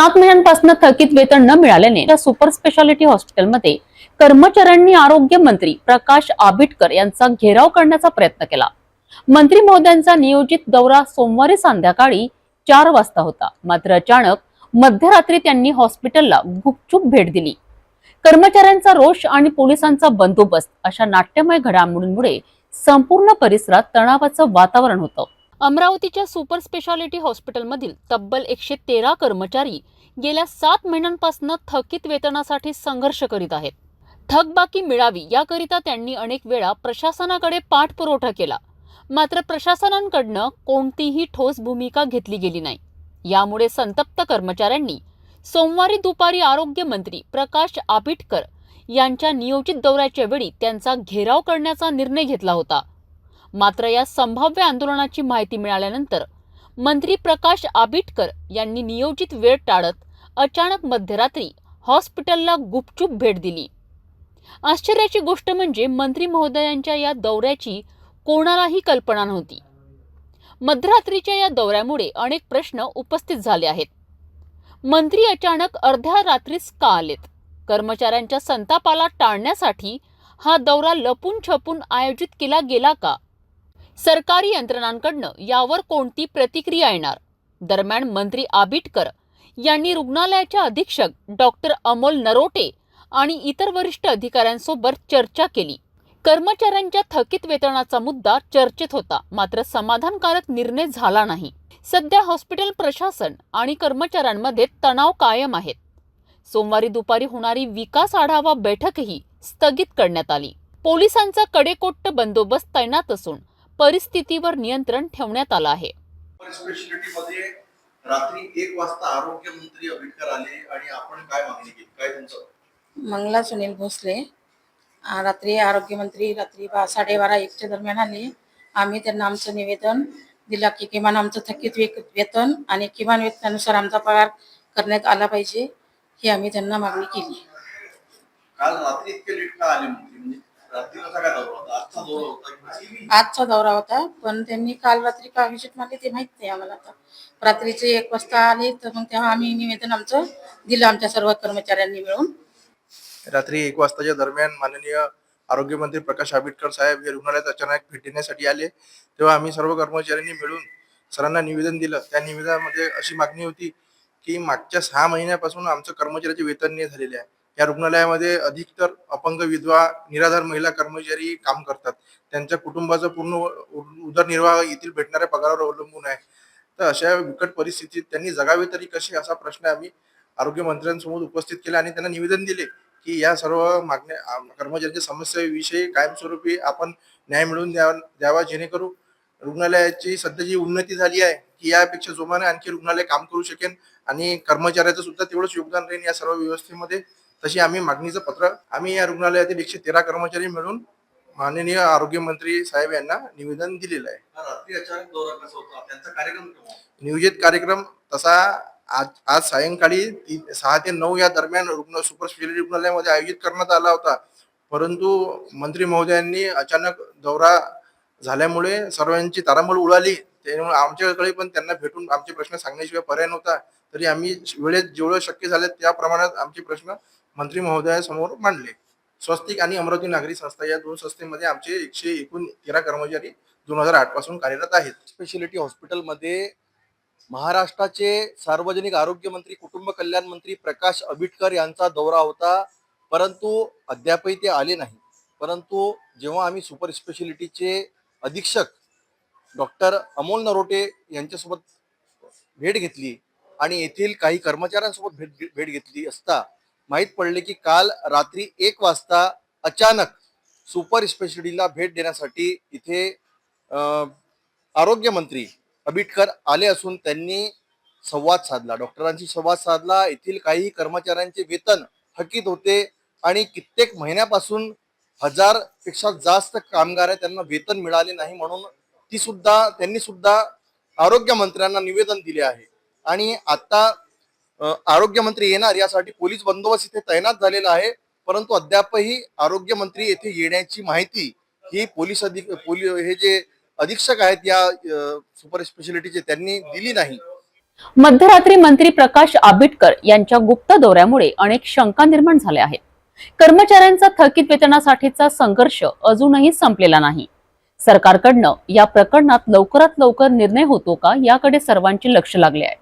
सात महिन्यांपासून थकीत वेतन न मिळाल्याने या सुपर स्पेशालिटी हॉस्पिटलमध्ये कर्मचाऱ्यांनी आरोग्य मंत्री प्रकाश आबिटकर यांचा घेराव करण्याचा प्रयत्न केला. मंत्री महोदयांचा नियोजित दौरा सोमवारी संध्याकाळी चार वाजता होता. मात्र अचानक मध्यरात्री त्यांनी हॉस्पिटलला गुपचूप भेट दिली. कर्मचाऱ्यांचा रोष आणि पोलिसांचा बंदोबस्त अशा नाट्यमय घडामोडींमुळे संपूर्ण परिसरात तणावाचं वातावरण होतं. अमरावतीच्या सुपर स्पेशालिटी हॉस्पिटलमधील तब्बल एकशे तेरा कर्मचारी गेल्या सात महिन्यांपासून थकीत वेतनासाठी संघर्ष करीत आहेत. थकबाकी मिळावी याकरिता त्यांनी अनेक वेळा प्रशासनाकडे पाठपुरवठा केला. मात्र प्रशासनांकडनं कोणतीही ठोस भूमिका घेतली गेली नाही. यामुळे संतप्त कर्मचाऱ्यांनी सोमवारी दुपारी आरोग्य मंत्री प्रकाश आबिटकर यांच्या नियोजित दौऱ्याच्या वेळी त्यांचा घेराव करण्याचा निर्णय घेतला होता. मात्र या संभाव्य आंदोलनाची माहिती मिळाल्यानंतर मंत्री प्रकाश आबिटकर यांनी नियोजित वेळ टाळत अचानक मध्यरात्री हॉस्पिटलला गुपचूप भेट दिली. आश्चर्याची गोष्ट म्हणजे मंत्री महोदयांच्या या दौऱ्याची कोणालाही कल्पना नव्हती. मध्यरात्रीच्या या दौऱ्यामुळे अनेक प्रश्न उपस्थित झाले आहेत. मंत्री अचानक अर्ध्या रात्रीच का आलेत? कर्मचाऱ्यांच्या संतापाला टाळण्यासाठी हा दौरा लपून छपून आयोजित केला गेला का? सरकारी यंत्रणांकडनं यावर कोणती प्रतिक्रिया येणार? दरम्यान मंत्री आबिटकर यांनी रुग्णालयाच्या अधीक्षक डॉक्टर अमोल नरोटे आणि इतर वरिष्ठ अधिकाऱ्यांसोबत चर्चा केली. कर्मचाऱ्यांच्या थकीत वेतनाचा मुद्दा चर्चेत होता मात्र समाधानकारक निर्णय झाला नाही. सध्या हॉस्पिटल प्रशासन आणि कर्मचाऱ्यांमध्ये तणाव कायम आहेत. सोमवारी दुपारी होणारी विकास आढावा बैठकही स्थगित करण्यात आली. पोलिसांचा कडेकोट्ट बंदोबस्त तैनात असून परिस्थितीवर नियंत्रण ठेवण्यात आलं आहे. रात्री एक वाजता आरोग्य मंत्री आंबेडकर आले आणि आपण काय मागणी केली? काय त्यांचं मंगला सुनील भोसले. रात्री आरोग्यमंत्री रात्री बा साडेबारा एकच्या दरम्यान आले. आम्ही त्यांना आमचं निवेदन दिला की किमान आमचं थकीत वेतन आणि किमान वेतनानुसार आमचा पगार करण्यात आला पाहिजे ही आम्ही त्यांना मागणी केली. काल रात्री इतके लेट का आले मंत्री? आजचा दौरा होता पण त्यांनी काल रात्री का विजिट मारली ते माहीत नाही आम्हाला आता. रात्रीचे एक वाजता आले तर मग तेव्हा आम्ही निवेदन आमचं दिलं आमच्या सर्व कर्मचाऱ्यांनी मिळून. रात्री एक वाजताच्या दरम्यान माननीय आरोग्यमंत्री प्रकाश आंबेडकर साहेब हे रुग्णालयात अचानक भेट देण्यासाठी आले. तेव्हा आम्ही सर्व कर्मचाऱ्यांनी मिळून सरांना निवेदन दिलं. त्या निवेदनामध्ये अशी मागणी होती की मागच्या सहा महिन्यापासून आमचं कर्मचाऱ्याचे वेतन नाही झालेले आहे. या रुग्णालयामध्ये अधिकतर अपंग विधवा निराधार महिला कर्मचारी काम करतात. त्यांच्या कुटुंबाचं पूर्ण उदरनिर्वाह येथील भेटणाऱ्या पगारावर अवलंबून आहे. तर अशा बिकट परिस्थितीत त्यांनी जगावे तरी कसे असा प्रश्न आम्ही आरोग्य मंत्र्यांसमोर उपस्थित केला आणि त्यांना निवेदन दिले की या सर्व मागण्या कर्मचाऱ्यांच्या समस्येविषयी कायमस्वरूपी आपण न्याय मिळवून द्यावा द्यावा जेणेकरून रुग्णालयाची सध्या जी उन्नती झाली आहे की यापेक्षा जोमाने आणखी रुग्णालय काम करू शकेन आणि कर्मचाऱ्याचं सुद्धा तेवढंच योगदान राहील या सर्व व्यवस्थेमध्ये. तशी आम्ही मागणीचं पत्र आम्ही या रुग्णालयातील एकशे तेरा कर्मचारी मिळून माननीय आरोग्य मंत्री साहेब यांना निवेदन दिलेलं आहे? नियोजित कार्यक्रम तसा आज आज सायंकाळी सहा ते नऊ या दरम्यान रुग्ण सुपर स्पेशालिटी रुग्णालयामध्ये आयोजित करण्यात आला होता. परंतु मंत्री महोदयांनी अचानक दौरा झाल्यामुळे सर्वांची तारांबळ उडाली. त्यामुळे आमच्याकडे पण त्यांना भेटून आमचे प्रश्न सांगण्याशिवाय पर्याय नव्हता. तरी आम्ही वेळेत जेवढं शक्य झालं त्या प्रमाणात आमचे प्रश्न मंत्री महोदयासमोर मांडले. स्वस्तिक आणि अमरावती नागरी संस्था या दोन संस्थेमध्ये आमचे एकशे एकूण तेरा कर्मचारी दोन हजार आठपासून कार्यरत आहेत. स्पेशालिटी हॉस्पिटलमध्ये महाराष्ट्राचे सार्वजनिक आरोग्य मंत्री कुटुंब कल्याण मंत्री प्रकाश आंबेडकर यांचा दौरा होता. परंतु अद्यापही ते आले नाही. परंतु जेव्हा आम्ही सुपर स्पेशालिटीचे अधीक्षक डॉक्टर अमोल नरोटे यांच्यासोबत भेट घेतली आणि येथील काही कर्मचाऱ्यांसोबत भेट भेट घेतली असता माहीत पडले की काल रात्री एक वाजता अचानक सुपर स्पेशलिटीला भेट देण्यासाठी इथे आरोग्यमंत्री आबिटकर आले असून त्यांनी संवाद साधला. डॉक्टरांशी संवाद साधला. येथील काही कर्मचाऱ्यांचे वेतन थकीत होते आणि कित्येक महिन्यापासून हजारपेक्षा जास्त कामगार आहे त्यांना वेतन मिळाले नाही म्हणून ती सुद्धा त्यांनी सुद्धा आरोग्य मंत्र्यांना निवेदन दिले आहे. आणि आता आरोग्यमंत्री येणार यासाठी पोलीस बंदोबस्त इथे तैनात झालेला आहे. परंतु अद्यापही आरोग्यमंत्री येथे येण्याची माहिती ही पोलीस अधिक पोलीस हे जे अधीक्षक आहेत या सुपर स्पेशालिटीचे त्यांनी दिली नाही. मध्यरात्री मंत्री प्रकाश आंबेडकर यांच्या गुप्त दौऱ्यामुळे अनेक शंका निर्माण झाल्या आहेत. कर्मचाऱ्यांचा थकीत वेतनासाठीचा संघर्ष अजूनही संपलेला नाही. सरकारकडनं या प्रकरणात लवकरात लवकर निर्णय होतो का याकडे सर्वांचे लक्ष लागले आहे.